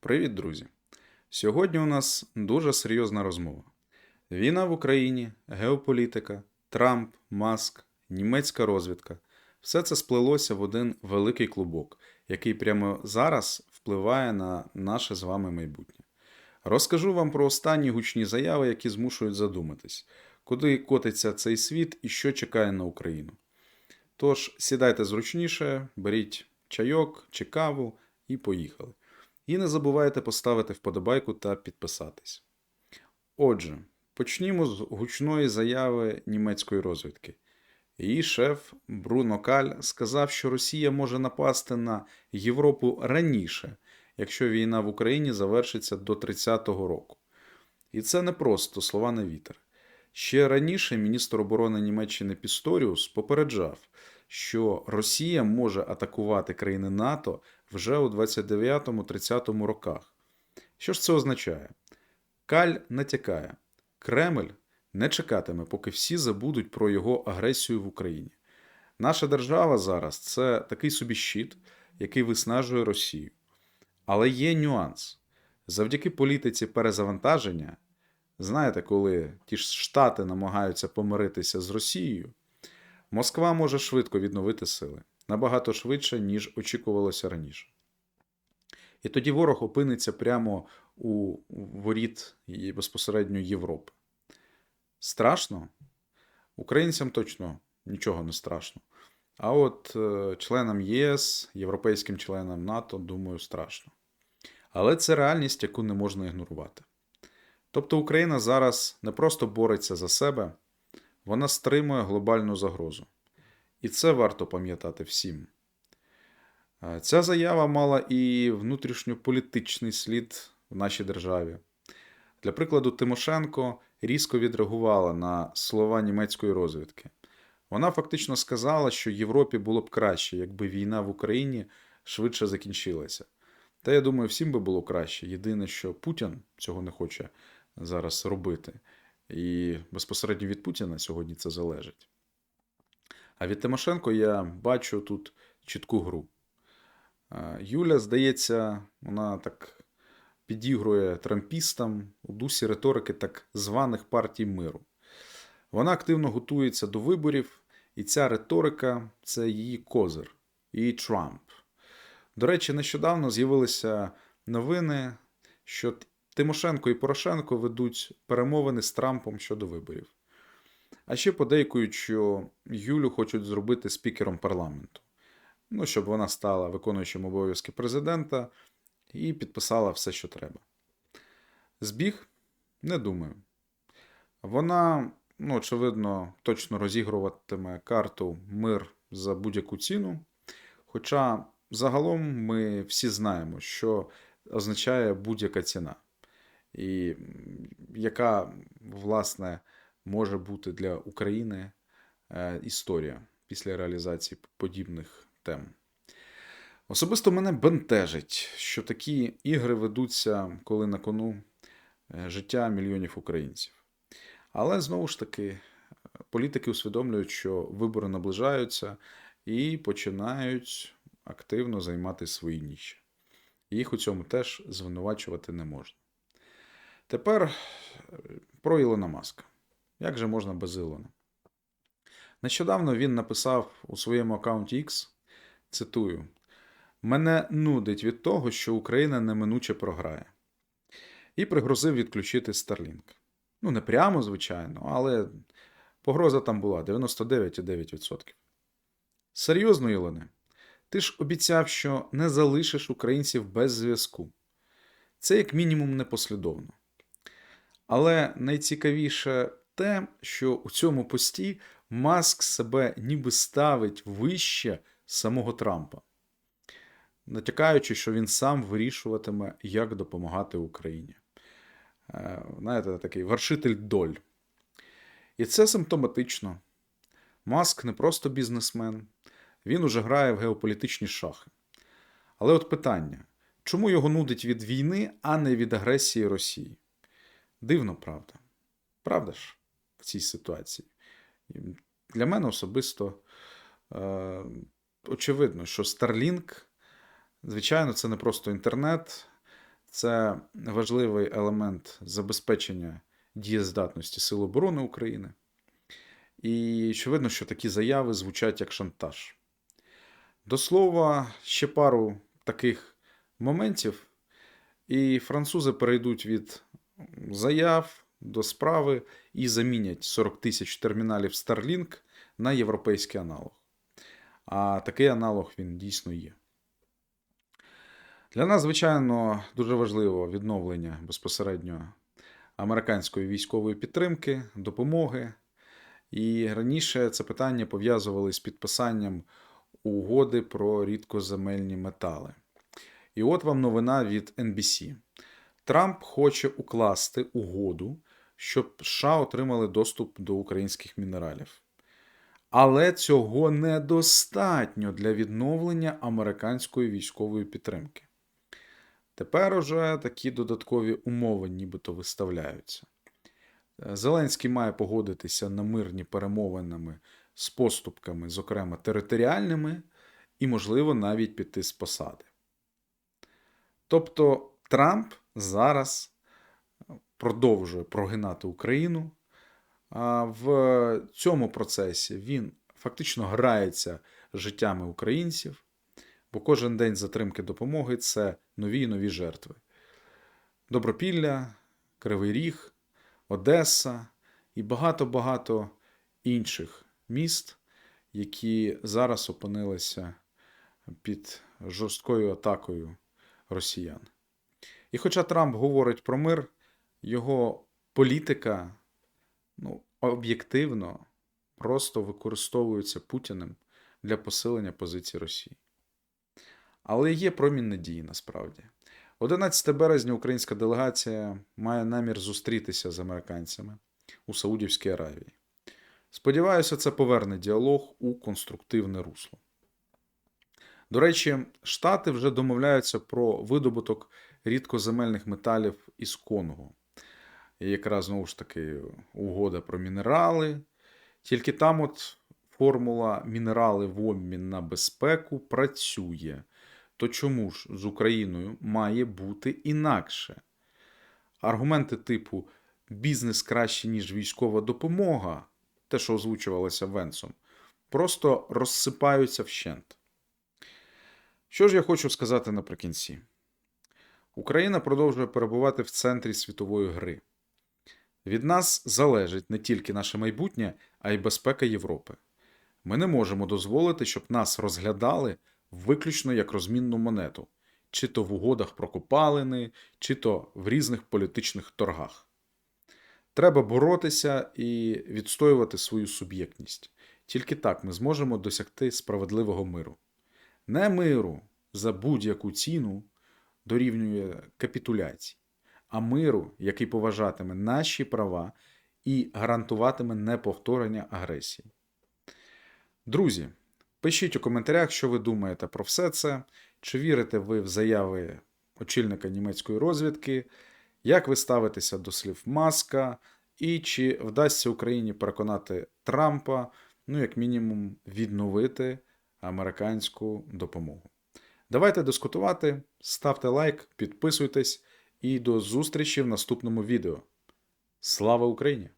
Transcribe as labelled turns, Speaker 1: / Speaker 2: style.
Speaker 1: Привіт, друзі! Сьогодні у нас дуже серйозна розмова. Війна в Україні, геополітика, Трамп, Маск, німецька розвідка все це сплелося в один великий клубок, який прямо зараз впливає на наше з вами майбутнє. Розкажу вам про останні гучні заяви, які змушують задуматись, куди котиться цей світ і що чекає на Україну. Тож сідайте зручніше, беріть чайок чи каву і поїхали. І не забувайте поставити вподобайку та підписатись. Отже, почнімо з гучної заяви німецької розвідки. Її шеф Бруно Каль сказав, що Росія може напасти на Європу раніше, якщо війна в Україні завершиться до 30-го року. І це не просто слова на вітер. Ще раніше міністр оборони Німеччини Пісторіус попереджав, що Росія може атакувати країни НАТО вже у 29-30 роках. Що ж це означає? Каль натякає, Кремль не чекатиме, поки всі забудуть про його агресію в Україні. Наша держава зараз це такий собі щит, який виснажує Росію. Але є нюанс. Завдяки політиці перезавантаження, знаєте, коли ті ж Штати намагаються помиритися з Росією, Москва може швидко відновити сили набагато швидше, ніж очікувалося раніше. І тоді ворог опиниться прямо у воріт безпосередньо Європи. Страшно? Українцям точно нічого не страшно. А от е, членам ЄС, європейським членам НАТО, думаю, страшно. Але це реальність, яку не можна ігнорувати. Тобто Україна зараз не просто бореться за себе, вона стримує глобальну загрозу. І це варто пам'ятати всім. Е, Ця заява мала і внутрішньополітичний слід в нашій державі. Для прикладу, Тимошенко різко відреагувала на слова німецької розвідки. Вона фактично сказала, що Європі було б краще, якби війна в Україні швидше закінчилася. Та я думаю, всім би було краще. Єдине, що Путін цього не хоче зараз робити. І безпосередньо від Путіна сьогодні це залежить. А від Тимошенко я бачу тут чітку гру. Юля, здається, вона так підігрує трампістам у дусі риторики так званих партій миру. Вона активно готується до виборів, і ця риторика це її козир, її Трамп. До речі, нещодавно з'явилися новини, що Тимошенко і Порошенко ведуть перемовини з Трампом щодо виборів. А ще подейкують, що Юлю хочуть зробити спікером парламенту. Ну, щоб вона стала виконуючим обов'язки президента і підписала все, що треба. Збіг? Не думаю. Вона, ну, очевидно, точно розігруватиме карту мир за будь-яку ціну. Хоча загалом ми всі знаємо, що означає будь-яка ціна, і яка, власне, може бути для України е, історія після реалізації подібних тем. Особисто мене бентежить, що такі ігри ведуться, коли на кону е, життя мільйонів українців. Але знову ж таки, політики усвідомлюють, що вибори наближаються і починають активно займати свої ніші. Їх у цьому теж звинувачувати не можна. Тепер е, про Ілона Маска. Як же можна без Ілона? Нещодавно він написав у своєму аккаунті X, цитую: Мене нудить від того, що Україна неминуче програє. І пригрозив відключити Starlink. Ну, не прямо, звичайно, але погроза там була 99,9%. Серйозно, Ілоне, ти ж обіцяв, що не залишиш українців без зв'язку. Це як мінімум непослідовно. Але найцікавіше те, що у цьому пості Маск себе ніби ставить вище самого Трампа, натякаючи, що він сам вирішуватиме, як допомагати Україні. Е, Знаєте, такий вершитель доль. І це симптоматично. Маск не просто бізнесмен, він уже грає в геополітичні шахи. Але от питання: чому його нудить від війни, а не від агресії Росії? Дивно, правда. Правда ж, в цій ситуації? Для мене особисто е, очевидно, що Starlink, звичайно, це не просто інтернет, це важливий елемент забезпечення дієздатності Сил оборони України. І очевидно, що такі заяви звучать як шантаж. До слова, ще пару таких моментів, і французи перейдуть від заяв до справи і замінять 40 тисяч терміналів Starlink на європейський аналог. А такий аналог він дійсно є. Для нас, звичайно, дуже важливо відновлення безпосередньо американської військової підтримки, допомоги. І раніше це питання пов'язували з підписанням угоди про рідкоземельні метали. І от вам новина від NBC. Трамп хоче укласти угоду, щоб США отримали доступ до українських мінералів. Але цього недостатньо для відновлення американської військової підтримки. Тепер уже такі додаткові умови нібито виставляються. Зеленський має погодитися на мирні перемовинами з поступками, зокрема територіальними, і, можливо, навіть піти з посади. Тобто Трамп зараз продовжує прогинати Україну. А в цьому процесі він фактично грається життями українців, бо кожен день затримки допомоги це нові і нові жертви. Добропілля, Кривий Ріг, Одеса і багато-багато інших міст, які зараз опинилися під жорсткою атакою росіян. І хоча Трамп говорить про мир, його політика ну, об'єктивно просто використовується Путіним для посилення позиції Росії. Але є промінні дії насправді. 11 березня українська делегація має намір зустрітися з американцями у Саудівській Аравії. Сподіваюся, це поверне діалог у конструктивне русло. До речі, Штати вже домовляються про видобуток рідкоземельних металів із Конго. І якраз знову ж таки угода про мінерали. Тільки там от формула мінерали в обмін на безпеку працює. То чому ж з Україною має бути інакше? Аргументи типу бізнес краще, ніж військова допомога, те, що озвучувалося Венсом, просто розсипаються вщент. Що ж я хочу сказати наприкінці? Україна продовжує перебувати в центрі світової гри. Від нас залежить не тільки наше майбутнє, а й безпека Європи. Ми не можемо дозволити, щоб нас розглядали виключно як розмінну монету, чи то в угодах про копалини, чи то в різних політичних торгах. Треба боротися і відстоювати свою суб'єктність. Тільки так ми зможемо досягти справедливого миру. Не миру за будь-яку ціну дорівнює капітуляції, а миру, який поважатиме наші права і гарантуватиме неповторення агресії. Друзі, пишіть у коментарях, що ви думаєте про все це, чи вірите ви в заяви очільника німецької розвідки, як ви ставитеся до слів Маска, і чи вдасться Україні переконати Трампа, ну, як мінімум, відновити американську допомогу. Давайте дискутувати, ставте лайк, підписуйтесь і до зустрічі в наступному відео. Слава Україні!